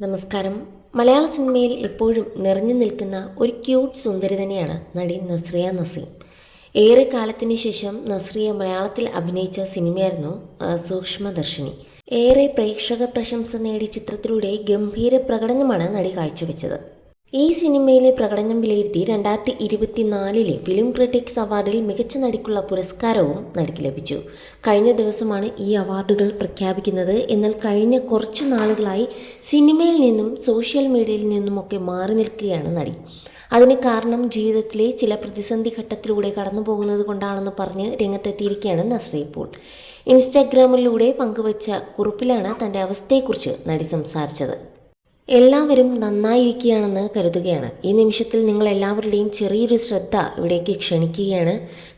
നമസ്കാരം. മലയാള സിനിമയിൽ എപ്പോഴും നിറഞ്ഞു നിൽക്കുന്ന ഒരു ക്യൂട്ട് സുന്ദരി തന്നെയാണ് നടി നസ്രിയ നസീം. ഏറെ കാലത്തിന് ശേഷം നസ്രിയ മലയാളത്തിൽ അഭിനയിച്ച സിനിമയായിരുന്നു സൂക്ഷ്മദർശിനി. ഏറെ പ്രേക്ഷക പ്രശംസ നേടിയ ചിത്രത്തിലൂടെ ഗംഭീര പ്രകടനമാണ് നടി കാഴ്ചവെച്ചത്. ഈ സിനിമയിലെ പ്രകടനം വിലയിരുത്തി രണ്ടായിരത്തി ഇരുപത്തിനാലിലെ ഫിലിം ക്രിട്ടിക്സ് അവാർഡിൽ മികച്ച നടിക്കുള്ള പുരസ്കാരവും നടിക്ക് ലഭിച്ചു. കഴിഞ്ഞ ദിവസമാണ് ഈ അവാർഡുകൾ പ്രഖ്യാപിക്കുന്നത്. എന്നാൽ കഴിഞ്ഞ കുറച്ചു നാളുകളായി സിനിമയിൽ നിന്നും സോഷ്യൽ മീഡിയയിൽ നിന്നുമൊക്കെ മാറി നിൽക്കുകയാണ് നടി. അതിന് കാരണം ജീവിതത്തിലെ ചില പ്രതിസന്ധി ഘട്ടത്തിലൂടെ കടന്നു പോകുന്നത് കൊണ്ടാണെന്ന് പറഞ്ഞ് രംഗത്തെത്തിയിരിക്കുകയാണ് നസ്രി ഇപ്പോൾ. ഇൻസ്റ്റാഗ്രാമിലൂടെ പങ്കുവച്ച കുറിപ്പിലാണ് തന്റെ അവസ്ഥയെക്കുറിച്ച് നടി സംസാരിച്ചത്. എല്ലാവരും നന്നായിരിക്കുകയാണെന്ന് കരുതുകയാണ്. ഈ നിമിഷത്തിൽ നിങ്ങൾ എല്ലാവരുടെയും ചെറിയൊരു ശ്രദ്ധ ഇവിടേക്ക് ക്ഷണിക്കുകയാണ്.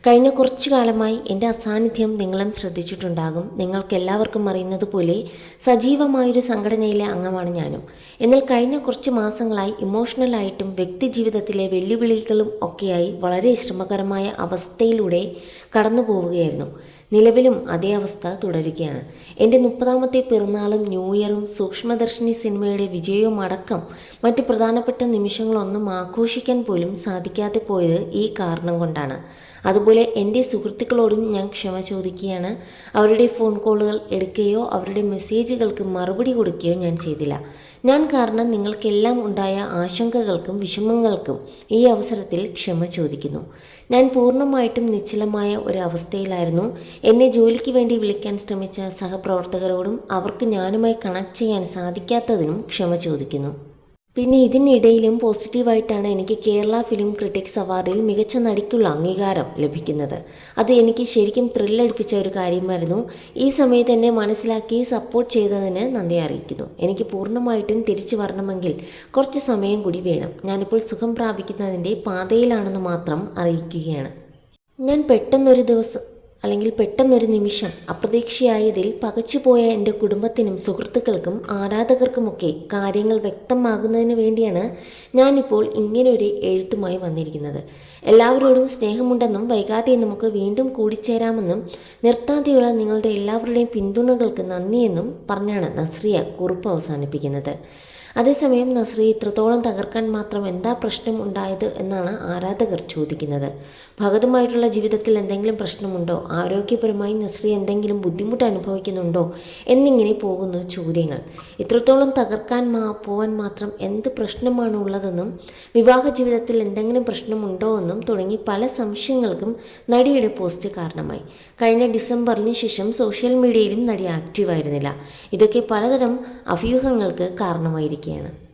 കഴിഞ്ഞ കുറച്ചു കാലമായി എന്റെ അസാന്നിധ്യം നിങ്ങളും ശ്രദ്ധിച്ചിട്ടുണ്ടാകും. നിങ്ങൾക്ക് എല്ലാവർക്കും അറിയുന്നത് പോലെ സജീവമായൊരു സംഘടനയിലെ അംഗമാണ് ഞാനും. എന്നാൽ കഴിഞ്ഞ കുറച്ച് മാസങ്ങളായി ഇമോഷണലായിട്ടും വ്യക്തി ജീവിതത്തിലെ വെല്ലുവിളികളും ഒക്കെയായി വളരെ ശ്രമകരമായ അവസ്ഥയിലൂടെ കടന്നു പോവുകയായിരുന്നു നിലവിലും അതേ അവസ്ഥ തുടരുകയാണ്. എന്റെ മുപ്പതാമത്തെ പിറന്നാളും ന്യൂ ഇയറും സൂക്ഷ്മദർശിനി സിനിമയുടെ വിജയവും അടക്കം മറ്റ് പ്രധാനപ്പെട്ട നിമിഷങ്ങളൊന്നും ആഘോഷിക്കാൻ പോലും സാധിക്കാതെ പോയത് ഈ കാരണം കൊണ്ടാണ്. അതുപോലെ എന്റെ സുഹൃത്തുക്കളോടും ഞാൻ ക്ഷമ ചോദിക്കുകയാണ്. അവരുടെ ഫോൺ കോളുകൾ എടുക്കുകയോ അവരുടെ മെസ്സേജുകൾക്ക് മറുപടി കൊടുക്കുകയോ ഞാൻ ചെയ്തില്ല. ഞാൻ കാരണം നിങ്ങൾക്കെല്ലാം ഉണ്ടായ ആശങ്കകൾക്കും വിഷമങ്ങൾക്കും ഈ അവസരത്തിൽ ക്ഷമ ചോദിക്കുന്നു. ഞാൻ പൂർണമായിട്ടും നിശ്ചലമായ ഒരു അവസ്ഥയിലായിരുന്നു. എന്നെ ജോലിക്ക് വേണ്ടി വിളിക്കാൻ ശ്രമിച്ച സഹപ്രവർത്തകരോടും അവർക്ക് ഞാനുമായി കണക്ട് ചെയ്യാൻ സാധിക്കാത്തതിനും ക്ഷമ ചോദിക്കുന്നു. പിന്നെ ഇതിനിടയിലും പോസിറ്റീവായിട്ടാണ് എനിക്ക് കേരള ഫിലിം ക്രിട്ടിക്സ് അവാർഡിൽ മികച്ച നടിക്കുള്ള അംഗീകാരം ലഭിക്കുന്നത്. അത് എനിക്ക് ശരിക്കും ത്രില്ലടിപ്പിച്ച ഒരു കാര്യമായിരുന്നു. ഈ സമയത്ത് എന്നെ മനസ്സിലാക്കി സപ്പോർട്ട് ചെയ്തതിന് നന്ദി അറിയിക്കുന്നു. എനിക്ക് പൂർണമായിട്ടും തിരിച്ചു വരണമെങ്കിൽ കുറച്ച് സമയം കൂടി വേണം. ഞാനിപ്പോൾ സുഖം പ്രാപിക്കുന്നതിന്റെ പാതയിലാണെന്ന് മാത്രം അറിയിക്കുകയാണ്. ഞാൻ പെട്ടെന്നൊരു ദിവസം അല്ലെങ്കിൽ പെട്ടെന്നൊരു നിമിഷം അപ്രതീക്ഷയായതിൽ പകച്ചുപോയ എന്റെ കുടുംബത്തിനും സുഹൃത്തുക്കൾക്കും ആരാധകർക്കുമൊക്കെ കാര്യങ്ങൾ വ്യക്തമാകുന്നതിന് വേണ്ടിയാണ് ഞാനിപ്പോൾ ഇങ്ങനെയൊരു എഴുത്തുമായി വന്നിരിക്കുന്നത്. എല്ലാവരോടും സ്നേഹമുണ്ടെന്നും വൈകാതെ നമുക്ക് വീണ്ടും കൂടിച്ചേരാമെന്നും നിർത്താതെയുള്ള നിങ്ങളുടെ എല്ലാവരുടെയും പിന്തുണകൾക്ക് നന്ദിയെന്നും പറഞ്ഞാണ് നസ്രിയ കുറിപ്പ് അവസാനിപ്പിക്കുന്നത്. അതേസമയം നസ്രി ഇത്രത്തോളം തകർക്കാൻ മാത്രം എന്താ പ്രശ്നം ഉണ്ടായത് എന്നാണ് ആരാധകർ ചോദിക്കുന്നത്. ഭഗതുമായിട്ടുള്ള ജീവിതത്തിൽ എന്തെങ്കിലും പ്രശ്നമുണ്ടോ? ആരോഗ്യപരമായി നസ്രി എന്തെങ്കിലും ബുദ്ധിമുട്ട് അനുഭവിക്കുന്നുണ്ടോ? എന്നിങ്ങനെ പോകുന്നു ചോദ്യങ്ങൾ. ഇത്രത്തോളം തകർക്കാൻ മാ പോവാൻ മാത്രം എന്ത് പ്രശ്നമാണ് ഉള്ളതെന്നും വിവാഹ ജീവിതത്തിൽ എന്തെങ്കിലും പ്രശ്നമുണ്ടോ എന്നും തുടങ്ങി പല സംശയങ്ങൾക്കും നടിയുടെ പോസ്റ്റ് കാരണമായി. കഴിഞ്ഞ ഡിസംബറിന് ശേഷം സോഷ്യൽ മീഡിയയിലും നടി ആക്റ്റീവായിരുന്നില്ല. ഇതൊക്കെ പലതരം അഭ്യൂഹങ്ങൾക്ക് കാരണമായിരിക്കുകയാണ്